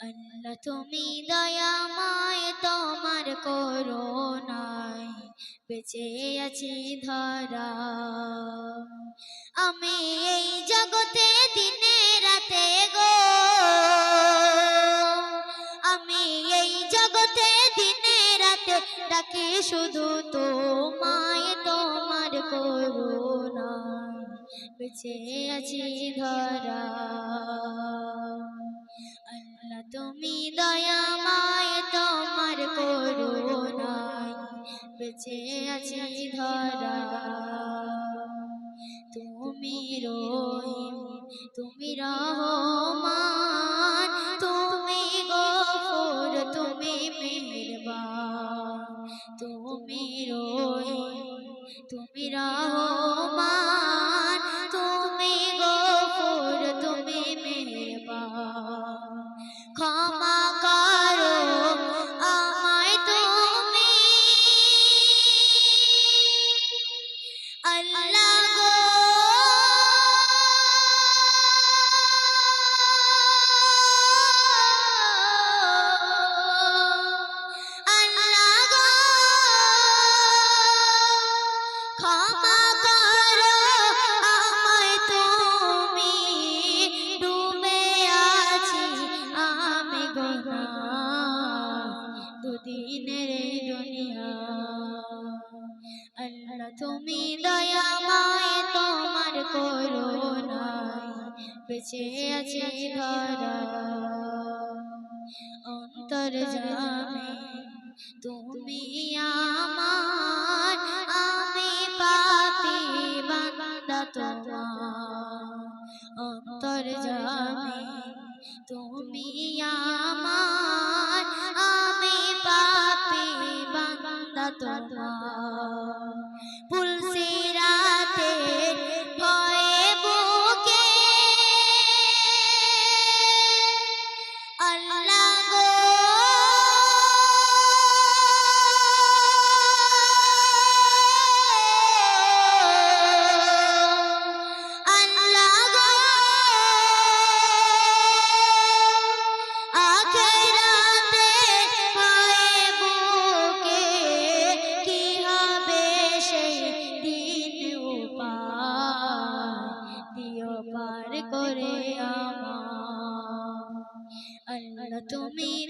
আল্লাহ, তুমি দয়াময়, তোমার করুণায় বেঁচে আছি ধরা। আমি এই জগতে দিনে রাতে গো। আমি এই জগতে দিনে রাতে ডাকি শুধু তোমায়, তোমার করুণায় বেঁচে আছি ধরা। বেঁচে আছি ধরা। তুমি রহিম তুমি রহমান তুমি গফুর তুমি মেহেরবান তুমি রহিম তুমি রহমান তুমি দয়াময়, তোমার করুণায় বেঁচে আছি ধরা। অন্তর জামে তুমি আমার, আমি পাপি বান্দা তোমার। অন্তর জামে তুমি আমার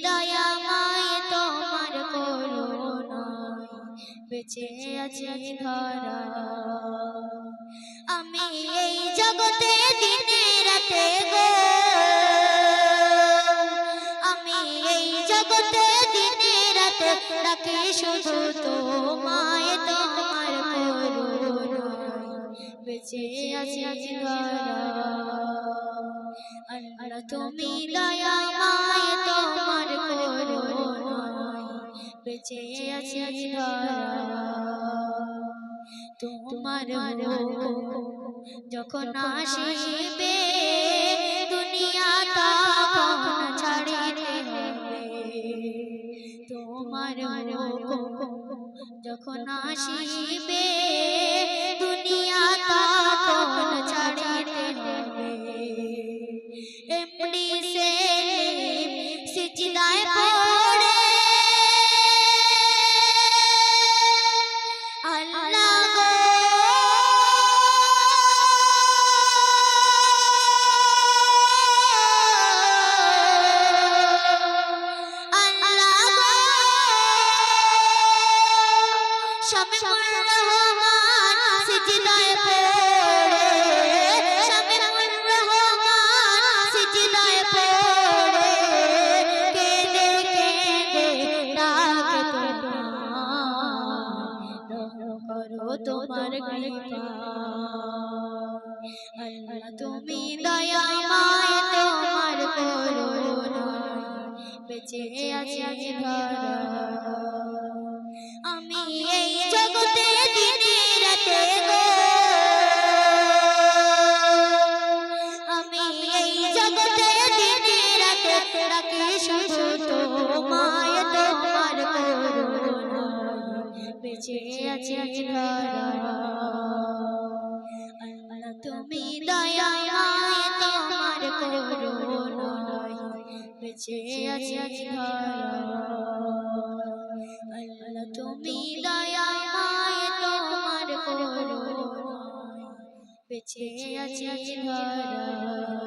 দয়াময় তোমার করুণায় বেঁচে আছি ধরা। আমি এই জগতে দিনে রাতে গো। আমি এই জগতে দিনে রাতে ডাকি শুধু তোমায় তোমার করুণায় বেঁচে আছি ধরা। আল্লাহ তুমি দয়াময় বেঁচে আছি তোমার যখন আসিবে দুনিয়া তখন ছাড়িতে হবে? তোমার যখন আসিবে শামিমুর রহমান সিজদায় পড়ে। শামিমুর রহমান সিজদায় পড়ে। কেঁদে কেঁদে ডাকে তোমার ডাকি শুধু তোমায় তোমার বেঁচে আছি তুমি দয়াময় তোমার করুণায় বেঁচে আছি আল্লাহ তুমি দয়াময় তোমার করুণায় বেঁচে আছি ধরা